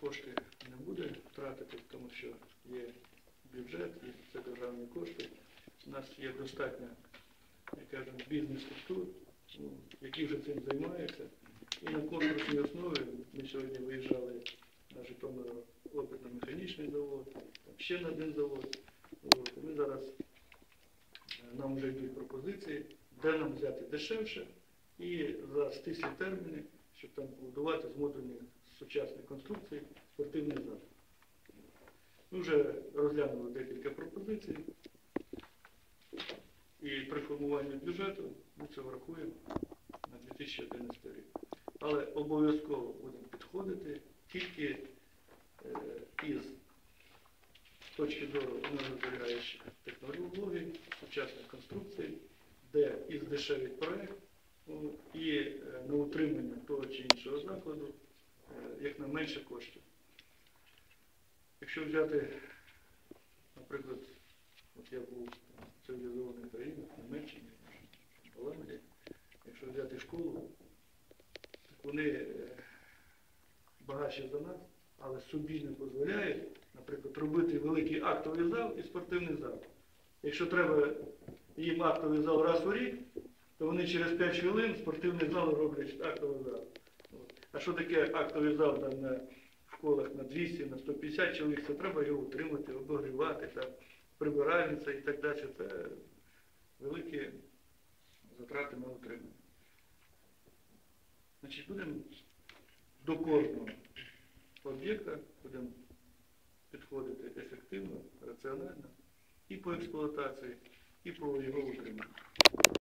кошти не буде тратити, тому що є бюджет, і це державні кошти. У нас є достатньо, як кажемо, бізнес-структур, ну, які вже цим займаються. І на конкурсній основі ми сьогодні виїжджали на Житомир опитно-механічний завод, ще на один завод. Ми зараз е, нам вже йдуть пропозиції, де нам взяти дешевше і за стислі терміни, щоб там побудувати з модульних сучасних конструкцій спортивний зал. Ми вже розглянули декілька пропозицій. І при формуванні бюджету ми це врахуємо на 2011 рік. Але обов'язково будемо підходити тільки е, із точки зору енергозберігаючих технологій, сучасних конструкцій, де і здешевить проект, ну, і е, на утримання того чи іншого закладу як на менше коштів. Якщо взяти, наприклад, от я був в цивілізованих країнах, в Німеччині, в Голландії, якщо взяти школу, так вони е, багатші за нас, але собі не дозволяють, наприклад, робити великий актовий зал і спортивний зал. Якщо треба їм актовий зал раз у рік, то вони через 5 хвилин спортивний зал роблять актовий зал. А що таке актовий зал на школах на 200, на 150 чоловік, це треба його утримати, обогрівати, там, прибиральниця і так далі. Це великі затрати на утримання. Значить, будемо до кожного об'єкта будемо підходити ефективно, раціонально і по експлуатації, і по його утриманню.